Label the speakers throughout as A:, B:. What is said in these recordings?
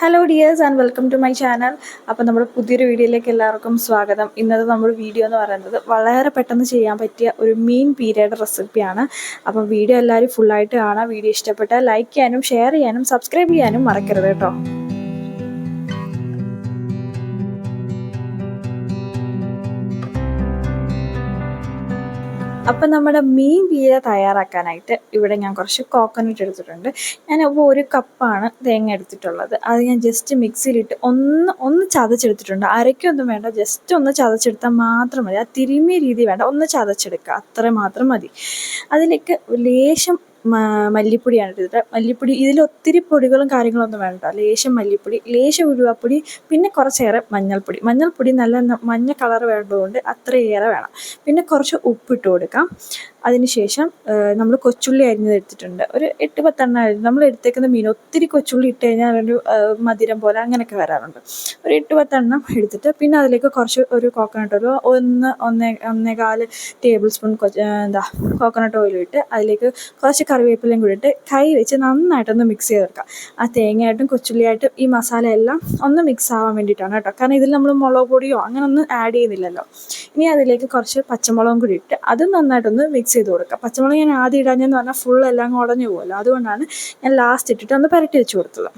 A: Hello dears and welcome to my channel അപ്പോൾ നമ്മുടെ പുതിയൊരു വീഡിയോയിലേക്ക് എല്ലാവർക്കും സ്വാഗതം. ഇന്നത്തെ നമ്മുടെ വീഡിയോ എന്ന് പറയുന്നത് വളരെ പെട്ടെന്ന് ചെയ്യാൻ പറ്റിയ ഒരു മീൻ പീരയുടെ റെസിപ്പിയാണ് അപ്പം വീഡിയോ എല്ലാവരും ഫുള്ളായിട്ട് കാണാം. വീഡിയോ ഇഷ്ടപ്പെട്ടാൽ ലൈക്ക് ചെയ്യാനും ഷെയർ ചെയ്യാനും സബ്സ്ക്രൈബ് ചെയ്യാനും മറക്കരുത് കേട്ടോ. അപ്പം നമ്മുടെ മീൻ വീര തയ്യാറാക്കാനായിട്ട് ഇവിടെ ഞാൻ കുറച്ച് കോക്കനട്ട് എടുത്തിട്ടുണ്ട്. ഞാൻ അപ്പോൾ ഒരു കപ്പാണ് തേങ്ങ എടുത്തിട്ടുള്ളത്. അത് ഞാൻ ജസ്റ്റ് മിക്സിയിലിട്ട് ഒന്ന് ഒന്ന് ചതച്ചെടുത്തിട്ടുണ്ട്. അരയ്ക്കൊന്നും വേണ്ട. ജസ്റ്റ് ഒന്ന് ചതച്ചെടുത്താൽ മാത്രം മതി. ആ തിരുമിയ രീതി വേണ്ട. ഒന്ന് ചതച്ചെടുക്കുക അത്ര മാത്രം മതി. അതിലേക്ക് ലേശം മല്ലിപ്പൊടിയാണ് എടുത്തത് മല്ലിപ്പൊടി ഇതിൽ ഒത്തിരി പൊടികളും കാര്യങ്ങളൊന്നും വേണ്ട. ലേശം മല്ലിപ്പൊടി ലേശം ഉരുവാപ്പൊടി പിന്നെ കുറച്ചേറെ മഞ്ഞൾപ്പൊടി. മഞ്ഞൾപ്പൊടി നല്ല മഞ്ഞ കളർ വേണ്ടതുകൊണ്ട് അത്രയേറെ വേണം. പിന്നെ കുറച്ച് ഉപ്പിട്ട് കൊടുക്കാം. അതിനുശേഷം നമ്മൾ കൊച്ചുള്ളി അരിഞ്ഞത് എടുത്തിട്ടുണ്ട്. ഒരു എട്ട് പത്തെണ്ണം അരിഞ്ഞ് നമ്മൾ എടുത്തേക്കുന്ന മീൻ ഒത്തിരി കൊച്ചുള്ളി ഇട്ട് കഴിഞ്ഞാൽ ഒരു മധുരം പോലെ അങ്ങനെയൊക്കെ വരാറുണ്ട്. ഒരു എട്ട് പത്തെണ്ണം എടുത്തിട്ട് പിന്നെ അതിലേക്ക് കുറച്ച് ഒരു കോക്കനട്ട് ഒരു ഒന്ന് ഒന്നേ ഒന്നേകാൽ ടേബിൾ സ്പൂൺ എന്താ കോക്കനട്ട് ഓയിൽ ഇട്ട് അതിലേക്ക് കുറച്ച് കറിവേപ്പിലയും കൂടി ഇട്ട് കൈ വെച്ച് നന്നായിട്ടൊന്ന് മിക്സ് ചെയ്ത് ചെയ്തെടുക്കാം ആ തേങ്ങയായിട്ടും കൊച്ചുള്ളിയായിട്ടും ഈ മസാല എല്ലാം ഒന്ന് മിക്സ് ആവാൻ വേണ്ടിയിട്ടാണ് കേട്ടോ. കാരണം ഇതിൽ നമ്മൾ മുളക് പൊടിയോ അങ്ങനെ ഒന്നും ആഡ് ചെയ്യുന്നില്ലല്ലോ. ഇനി അതിലേക്ക് കുറച്ച് പച്ചമുളകും കൂടി ഇട്ട് അതും നന്നായിട്ടൊന്ന് മിക്സ് ചെയ്ത് കൊടുക്കുക. പച്ചമുളക് ഞാൻ ആദ്യം ഇടാഞ്ഞെന്ന് പറഞ്ഞാൽ ഫുൾ എല്ലാം ഉടഞ്ഞു പോകുമല്ലോ അതുകൊണ്ടാണ് ഞാൻ ലാസ്റ്റ് ഇട്ടിട്ട് ഒന്ന് പുരട്ടി വെച്ച് കൊടുത്തത്.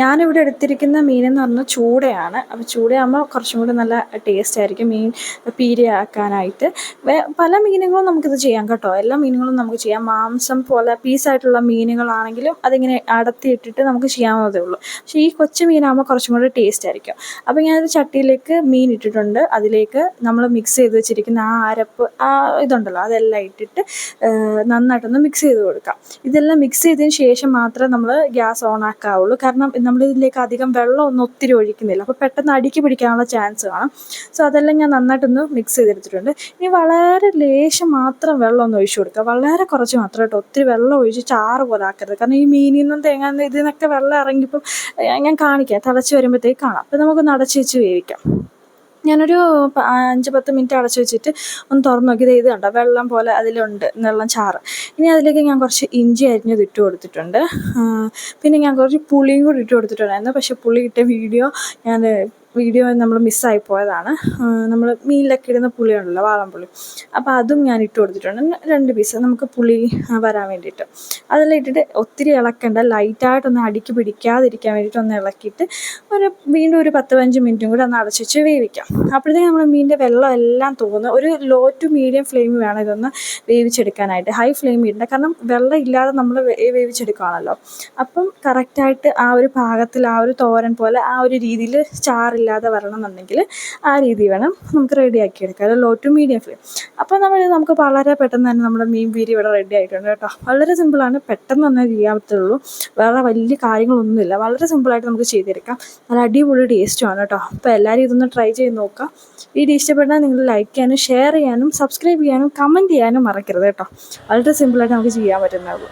A: ഞാനിവിടെ എടുത്തിരിക്കുന്ന മീൻ മീനെന്ന് പറഞ്ഞാൽ ചൂടയാണ്. അപ്പോൾ ചൂടയാകുമ്പോൾ കുറച്ചും കൂടി നല്ല ടേസ്റ്റ് ആയിരിക്കും മീൻ പീരയാക്കാനായിട്ട്. പല മീനുകളും നമുക്കിത് ചെയ്യാം കേട്ടോ. എല്ലാ മീനുകളും നമുക്ക് ചെയ്യാം. മാംസം പോലെ പീസായിട്ടുള്ള മീനുകളാണെങ്കിലും അതിങ്ങനെ അടത്തിയിട്ടിട്ട് നമുക്ക് ചെയ്യാവുന്നതേ ഉള്ളൂ. പക്ഷേ ഈ കൊച്ചു മീനാകുമ്പോൾ കുറച്ചും കൂടി ടേസ്റ്റ് ആയിരിക്കും. അപ്പോൾ ഞാനൊരു ചട്ടിയിലേക്ക് മീൻ ഇട്ടിട്ടുണ്ട്. അതിലേക്ക് നമ്മൾ മിക്സ് ചെയ്ത് വെച്ചിരിക്കുന്ന ആ അരപ്പ് ആ ഇതുണ്ടല്ലോ അതെല്ലാം ഇട്ടിട്ട് നന്നായിട്ടൊന്ന് മിക്സ് ചെയ്ത് കൊടുക്കാം. ഇതെല്ലാം മിക്സ് ചെയ്തതിന് ശേഷം മാത്രമേ നമ്മൾ ഗ്യാസ് ഓൺ ആക്കാവുള്ളൂ. കാരണം നമ്മൾ ഇതിലേക്ക് അധികം വെള്ളം ഒന്നും ഒത്തിരി ഒഴിക്കുന്നില്ല. അപ്പോൾ പെട്ടെന്ന് അടിക്ക് പിടിക്കാനുള്ള ചാൻസ് കാണും. സോ അതെല്ലാം ഞാൻ നന്നായിട്ടൊന്ന് മിക്സ് ചെയ്തെടുത്തിട്ടുണ്ട്. ഇനി വളരെ ലേശം മാത്രം വെള്ളം ഒന്ന് ഒഴിച്ചു കൊടുക്കുക. വളരെ കുറച്ച് മാത്രം കേട്ടോ. ഒത്തിരി വെള്ളം ഒഴിച്ച് ചാറ് പോലെ ആക്കരുത്. കാരണം ഈ മീനിൽ നിന്നും തേങ്ങ ഇതിൽ നിന്നൊക്കെ വെള്ളം ഇറങ്ങിയപ്പം ഏഹ് ഞാൻ കാണിക്കാം. തിളച്ച് വരുമ്പോഴത്തേക്ക് കാണാം. അപ്പോൾ നമുക്കൊന്ന് അടച്ച് വെച്ച് വേവിക്കാം. ഞാനൊരു അഞ്ച് പത്ത് മിനിറ്റ് അടച്ചു വെച്ചിട്ട് ഒന്ന് തുറന്ന് നോക്കി. ഇത് കണ്ടോ? വെള്ളം പോലെ അതിലുണ്ട് വെള്ളം ചാറ്. ഇനി അതിലേക്ക് ഞാൻ കുറച്ച് ഇഞ്ചി അരിഞ്ഞത് ഇട്ട് കൊടുത്തിട്ടുണ്ട്. പിന്നെ ഞാൻ കുറച്ച് പുളിയും കൂടി ഇട്ട് കൊടുത്തിട്ടുണ്ടായിരുന്നു. പക്ഷേ പുളി ഇട്ട വീഡിയോ ഞാൻ വീഡിയോ നമ്മൾ മിസ്സായി പോയതാണ്. നമ്മൾ മീനിലൊക്കെ ഇടുന്ന പുളിയുണ്ടല്ലോ വാളംപുളി. അപ്പോൾ അതും ഞാൻ ഇട്ട് കൊടുത്തിട്ടുണ്ട്. രണ്ട് പീസ് നമുക്ക് പുളി വരാൻ വേണ്ടിയിട്ട്. അതെല്ലാം ഇട്ടിട്ട് ഒത്തിരി ഇളക്കണ്ട. ലൈറ്റായിട്ടൊന്ന് അടിക്ക് പിടിക്കാതിരിക്കാൻ വേണ്ടിയിട്ട് ഒന്ന് ഇളക്കിയിട്ട് ഒരു വീണ്ടും ഒരു പത്ത് പതിനഞ്ച് മിനിറ്റും കൂടെ ഒന്ന് അടച്ച് വെച്ച് വേവിക്കാം. അപ്പോഴത്തേക്ക് നമ്മൾ മീനിന്റെ വെള്ളം എല്ലാം തോന്നും ഒരു ലോ ടു മീഡിയം ഫ്ലെയിം വേണം ഇതൊന്ന് വേവിച്ചെടുക്കാനായിട്ട്. ഹൈ ഫ്ലെയിം ഇടേണ്ട. കാരണം വെള്ളം ഇല്ലാതെ നമ്മൾ വേവിച്ചെടുക്കുകയാണല്ലോ അപ്പം കറക്റ്റായിട്ട് ആ ഒരു പാകത്തിൽ ആ ഒരു തോരൻ പോലെ ആ ഒരു രീതിയിൽ ചാറില്ലാതെ വരണം എന്നുണ്ടെങ്കിൽ ആ രീതി വേണം നമുക്ക് റെഡിയാക്കി എടുക്കാം ലോ ടു മീഡിയം ഫ്ലെയിം അപ്പോൾ നമ്മൾ നമുക്ക് വളരെ പെട്ടെന്ന് തന്നെ നമ്മുടെ മീൻ പീരി ഇവിടെ റെഡി ആയിട്ടുണ്ട് കേട്ടോ. വളരെ സിമ്പിളാണ് പെട്ടെന്ന് തന്നെ ചെയ്യാൻ പറ്റുള്ളൂ വേറെ വലിയ കാര്യങ്ങളൊന്നുമില്ല. വളരെ സിമ്പിളായിട്ട് നമുക്ക് ചെയ്തെടുക്കാം. നല്ല അടിപൊളി ടേസ്റ്റുമാണ് കേട്ടോ. അപ്പോൾ എല്ലാവരും ഇതൊന്ന് ട്രൈ ചെയ്ത് നോക്കുക. വീഡിയോ ഇഷ്ടപ്പെട്ടാൽ നിങ്ങൾ ലൈക്ക് ചെയ്യാനും ഷെയർ ചെയ്യാനും സബ്സ്ക്രൈബ് ചെയ്യാനും കമന്റ് ചെയ്യാനും മറക്കരുത് കേട്ടോ. വളരെ സിമ്പിളായിട്ട് നമുക്ക് ചെയ്യാൻ പറ്റുന്നേ ഉള്ളൂ